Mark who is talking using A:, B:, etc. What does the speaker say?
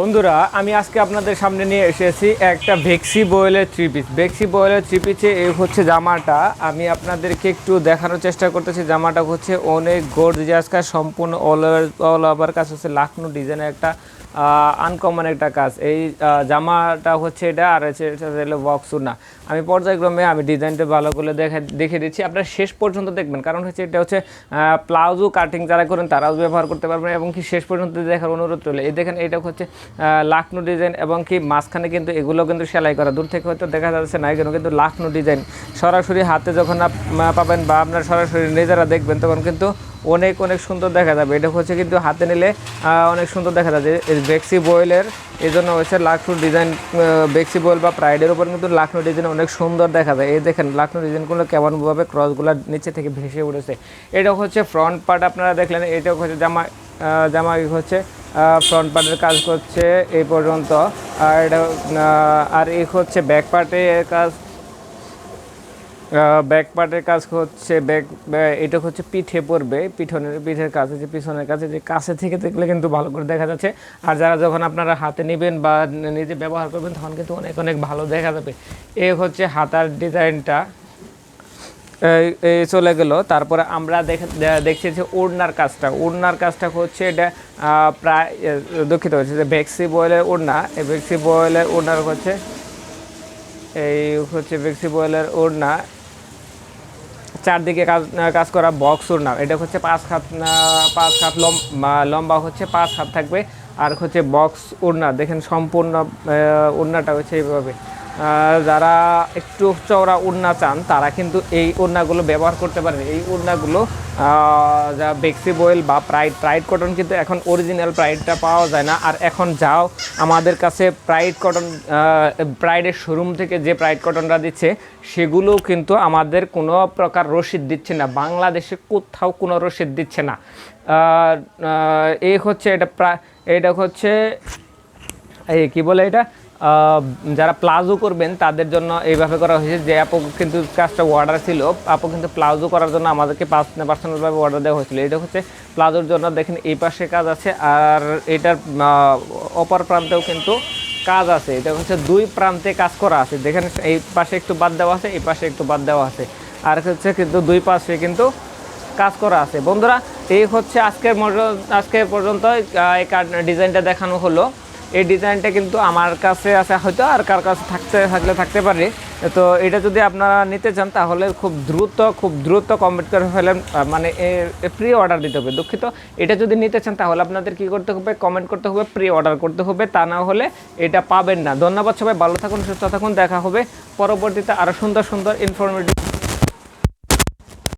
A: বন্ধুরা, আমি আজকে আপনাদের সামনে নিয়ে এসেছি একটা ভেক্সি বয়েলের থ্রি পিস ভেক্সি বয়েলের থ্রি পিসে এই হচ্ছে জামাটা। আমি আপনাদেরকে একটু দেখানোর চেষ্টা করতেছি। জামাটা হচ্ছে অনেক গর্জিয়াস কাজ সম্পূর্ণ অল ওভার অল ওভার কাজ হচ্ছে লাখনৌ ডিজাইনের একটা আনকমন একটা কাজ। এই জামাটা হচ্ছে এটা আর হচ্ছে এটা হলো বক্সুর না আমি পর্যায়ক্রমে আমি ডিজাইনটা ভালো করে দেখে দেখে দিচ্ছি। আপনারা শেষ পর্যন্ত দেখবেন, কারণ হচ্ছে এটা হচ্ছে প্লাউজো কাটিং যারা করেন তারাও ব্যবহার করতে পারবেন এবং কি শেষ পর্যন্ত দেখার অনুরোধ রইল। এই দেখেন, এটা হচ্ছে লাখনৌ ডিজাইন এবং কি মাঝখানে কিন্তু এগুলো কিন্তু সেলাই করা। দূর থেকে হয়তো দেখা যাচ্ছে না, এগুলো কিন্তু লাখনৌ ডিজাইন সরাসরি হাতে যখন পাবেন বা আপনার সরাসরি নিজেরা দেখবেন, তখন কিন্তু অনেক অনেক সুন্দর দেখা যাবে। এটা হচ্ছে কিন্তু হাতে নিলে অনেক সুন্দর দেখা যাবে। বেক্সি বয়েলের এই জন্য হচ্ছে লাখনৌ ডিজাইন বেক্সি বয়েল বা প্রাইডের উপর কিন্তু লাখনৌ ডিজাইন অনেক সুন্দর দেখা যায়। এই দেখেন লাখনৌ ডিজাইনগুলো কেমনভাবে ক্রসগুলো নিচে থেকে ভেসে উঠেছে। এটা হচ্ছে ফ্রন্ট পার্ট আপনারা দেখলেন, এটা হচ্ছে জামা জামা হচ্ছে ফ্রন্ট পার্টের কাজ করছে এই পর্যন্ত। আর আর এই হচ্ছে ব্যাক পার্টের কাজ ব্যাক পার্টের কাজ হচ্ছে ব্যাক এটা হচ্ছে পিঠে পড়বে, পিঠনের, পিঠের কাছে যে পিছনের কাছে যে কাছে থেকে দেখলে কিন্তু ভালো করে দেখা যাচ্ছে। আর যারা যখন আপনারা হাতে নেবেন বা নিজে ব্যবহার করবেন, তখন কিন্তু অনেক অনেক ভালো দেখা যাবে। এ হচ্ছে হাতার ডিজাইনটা। চলে গেল। তারপরে আমরা দেখে দেখছি যে ওড়নার কাজটা। ওড়নার কাজটা হচ্ছে এটা প্রায় দুঃখিত হচ্ছে যে ভেক্সি বয়েলের ওড়না। এই ভেক্সি বয়েলের ওড়নার হচ্ছে এই হচ্ছে ভেক্সি বয়েলের ওড়না। চারদিকে কাজ কাজ করা বক্স ওড়না। এটা হচ্ছে পাঁচ হাত পাঁচ হাত লম্বা হচ্ছে পাঁচ হাত থাকবে। আর হচ্ছে বক্স ওড়না। দেখেন সম্পূর্ণ ওড়নাটা হচ্ছে এইভাবে। যারা একটু চওড়া ওড়না চান, তারা কিন্তু এই ওড়নাগুলো ব্যবহার করতে পারেন। এই ওড়নাগুলো যা বেক্সি বয়েল বা প্রাইড প্রাইড কটন কিন্তু এখন অরিজিনাল প্রাইডটা পাওয়া যায় না। আর এখন যাও, আমাদের কাছে প্রাইড কটন প্রাইডের শোরুম থেকে যে প্রাইড কটনটা দিচ্ছে সেগুলো কিন্তু আমাদের কোনো প্রকার রসিদ দিচ্ছে না। বাংলাদেশে কোথাও কোনো রসিদ দিচ্ছে না। এই হচ্ছে এটা প্রায় এটা হচ্ছে, এই কী বলে এটা? যারা প্লাজো করবেন, তাদের জন্য এইভাবে করা হয়েছে যে আপু কিন্তু কাজটা অর্ডার ছিল। আপু কিন্তু প্লাজো করার জন্য আমাদেরকে পাঁচ পার্সোনালভাবে অর্ডার দেওয়া হয়েছিল। এটা হচ্ছে প্লাজোর জন্য দেখেন এই পাশে কাজ আছে, আর এটার অপর প্রান্তেও কিন্তু কাজ আছে। এটা হচ্ছে দুই প্রান্তে কাজ করা আছে। দেখেন এই পাশে একটু বাদ দেওয়া আছে, এই পাশে একটু বাদ দেওয়া আছে। আর হচ্ছে কিন্তু দুই পাশে কিন্তু কাজ করা আছে। বন্ধুরা, এই হচ্ছে আজকের মজ- আজকে পর্যন্ত এই ডিজাইনটা দেখানো হলো। এই ডিজাইনটা কিন্তু আমার কাছে আছে, হয়তো আর কার কাছে থাকতে, থাকলে থাকতে পারে। তো এটা যদি আপনারা নিতে চান, তাহলে খুব দ্রুত খুব দ্রুত কমেন্ট করে ফেলেন মানে প্রি অর্ডার দিতে হবে। দুঃখিত। এটা যদি নিতে চান, তাহলে আপনাদের কি করতে হবে? কমেন্ট করতে হবে প্রি অর্ডার করতে হবে। তা না হলে এটা পাবেন না। ধন্যবাদ সবাই, ভালো থাকুন, সুস্থ থাকুন, দেখা হবে। পরবর্তীতে আরও সুন্দর সুন্দর ইনফরমেটিভ